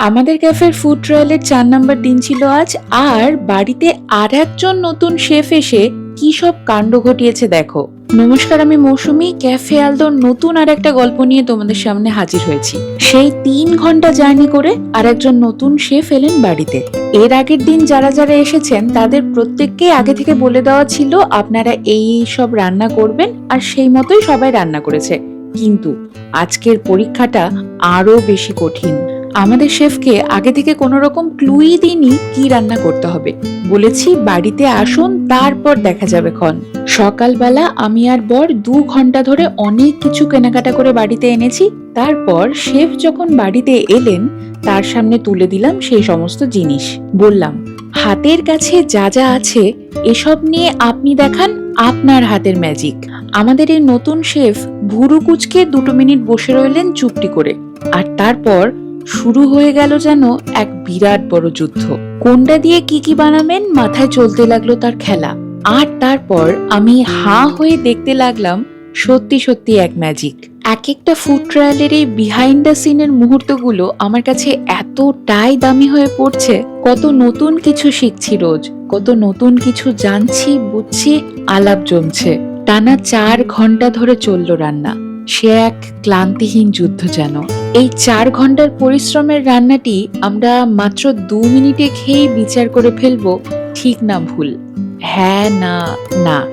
আমাদের ক্যাফের ফুড ট্রায়ালের চার নাম্বার দিন ছিল আজ, আর বাড়িতে আর একজন নতুন শেফ এসে কি সব কাণ্ড ঘটিয়েছে দেখো। নমস্কার, আমি মৌসুমি, ক্যাফে আলদোর নতুন আর একটা গল্প নিয়ে তোমাদের সামনে হাজির হয়েছি। সেই তিন ঘণ্টা জার্নি করে আর একজন নতুন শেফ এলেন বাড়িতে। এর আগের দিন যারা যারা এসেছেন, তাদের প্রত্যেককে আগে থেকে বলে দেওয়া ছিল, আপনারা এই সব রান্না করবেন আর সেই মতোই সবাই রান্না করেছে। কিন্তু আজকের পরীক্ষাটা আরও বেশি কঠিন। আমাদের শেফকে আগে থেকে কোনো রকম ক্লুই দিইনি কি রান্না করতে হবে। বলেছি, বাড়িতে আসুন, তারপর দেখা যাবে ক্ষণ। সকালবেলা আমি আর বর দু ঘণ্টা ধরে অনেক কিছু কেনাকাটা করে বাড়িতে এনেছি। তারপর শেফ যখন বাড়িতে এলেন, তার সামনে তুলে দিলাম সেই সমস্ত জিনিস। বললাম, হাতের কাছে যা যা আছে, এসব নিয়ে আপনি দেখান, আপনার হাতের ম্যাজিক। আমাদের এই নতুন শেফ ভুরু কুচকে দুটো মিনিট বসে রইলেন চুপটি করে। আর তারপর শুরু হয়ে গেল যেন এক বিরাট বড় যুদ্ধ। কোনটা দিয়ে কি কি বানাবেন মাথায় চলতে লাগল তার খেলা। আর তারপর আমি হা হয়ে দেখতে লাগলাম সত্যি সত্যি এক ম্যাজিক এক একটা ফুড ট্রায়ালের এই বিহাইন্ড দ্য সিনের মুহূর্তগুলো আমার কাছে এতটাই দামি হয়ে পড়ছে, কত নতুন কিছু শিখছি রোজ, কত নতুন কিছু জানছি, বুঝছি, আলাপ জমছে। টানা চার ঘণ্টা ধরে চলল রান্না। সে এক ক্লান্তিহীন যুদ্ধ যেন। এই চার ঘণ্টার পরিশ্রমের রান্নাটি আমরা মাত্র দু মিনিটে খেয়ে বিচার করে ফেলব, ঠিক না ভুল? হ্যাঁ না না।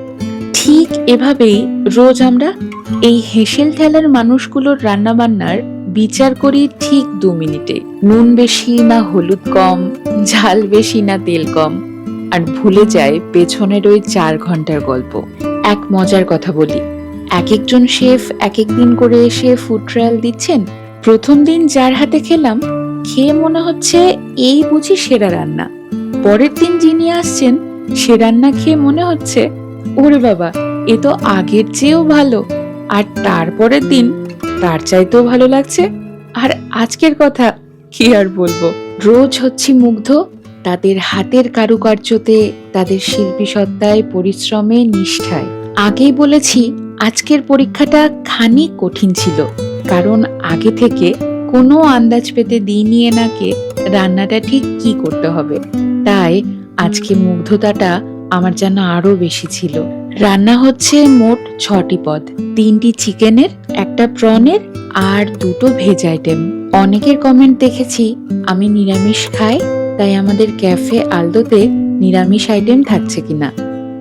ঠিক এভাবেই রোজ আমরা এই হেসেল ঠেলার মানুষগুলোর রান্নাবান্নার বিচার করি ঠিক দু মিনিটে। নুন বেশি না হলুদ কম, ঝাল বেশি না তেল কম। আর ভুলে যায় পেছনের ওই চার ঘণ্টার গল্প। এক মজার কথা বলি। এক একজন শেফ এক এক দিন করে এসে ফুড ট্রায়াল দিচ্ছেন প্রথম দিন যার হাতে খেলাম, খেয়ে মনে হচ্ছে এই বুঝি সেরা রান্না। পরের দিন যিনি আসছেন, সে রান্না খেয়ে মনে হচ্ছে, ওরে বাবা, এ তো আগের চেয়েও ভালো। আর তারপরের দিন তার চাইতেও ভালো লাগছে। আর আজকের কথা কি আর বলব? রোজ হচ্ছি মুগ্ধ। তাদের হাতের কারুকার্যতে, তাদের শিল্পী সত্তায়, পরিশ্রমে নিষ্ঠায়। আগেই বলেছি, আজকের পরীক্ষাটা খানিক কঠিন ছিল। কারণ আগে থেকে কোনো আন্দাজ পেতে দিই দিইনি এনাকে রান্নাটা ঠিক কি করতে হবে। তাই আজকে মুগ্ধতাটা আমার যেন আরও বেশি ছিল। রান্না হচ্ছে মোট ছটি পদ। তিনটি চিকেনের, একটা প্রনের আর দুটো ভেজ আইটেম। অনেকের কমেন্ট দেখেছি, আমি নিরামিষ খাই, তাই আমাদের ক্যাফে আলদোতে নিরামিষ আইটেম থাকছে কিনা?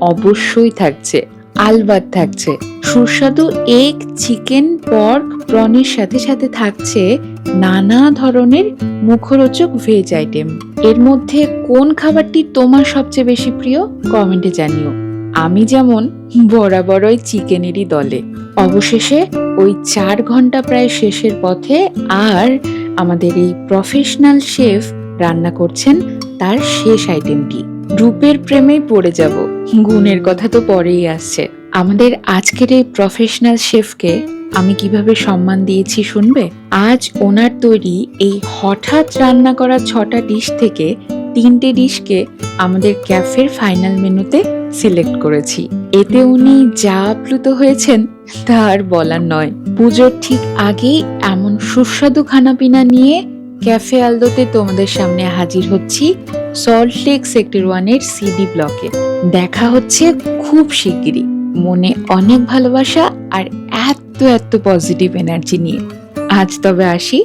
অবশ্যই থাকছে আলবাদ থাকছে। সুস্বাদু এগ চিকেন পর্ক প্রনের সাথে সাথে থাকছে নানা ধরনের মুখরোচক ভেজ আইটেম এর মধ্যে কোন খাবারটি তোমার সবচেয়ে বেশি প্রিয়? কমেন্টে জানিও। আমি যেমন বরাবর ওই চিকেনেরই দলে। অবশেষে ওই চার ঘণ্টা প্রায় শেষের পথে আর আমাদের এই প্রফেশনাল শেফ রান্না করছেন তার শেষ আইটেমটি রূপের প্রেমে পড়ে যাব। গুণের কথা তো পরেই আসছে। আমাদের আজকের এই প্রফেশনাল শেফকে আমি কীভাবে সম্মান দিয়েছি শুনবে? আজ ওনার তৈরি এই হঠাৎ রান্না করা ছটা ডিশ থেকে তিনটে ডিশকে আমাদের ক্যাফের ফাইনাল মেনুতে সিলেক্ট করেছি। এতে উনি যা আপ্লুত হয়েছেন তা আর বলার নয়। পুজোর ঠিক আগেই এমন সুস্বাদু খানাপিনা নিয়ে ক্যাফে আলদোতে তোমাদের সামনে হাজির হচ্ছি। সল্ট লেক সেক্টর ওয়ানের সিডি ব্লকে দেখা হচ্ছে খুব শিগগিরই। মনে অনেক ভালোবাসা আর এত এত পজিটিভ এনার্জি নিয়ে। আজ তবে আসি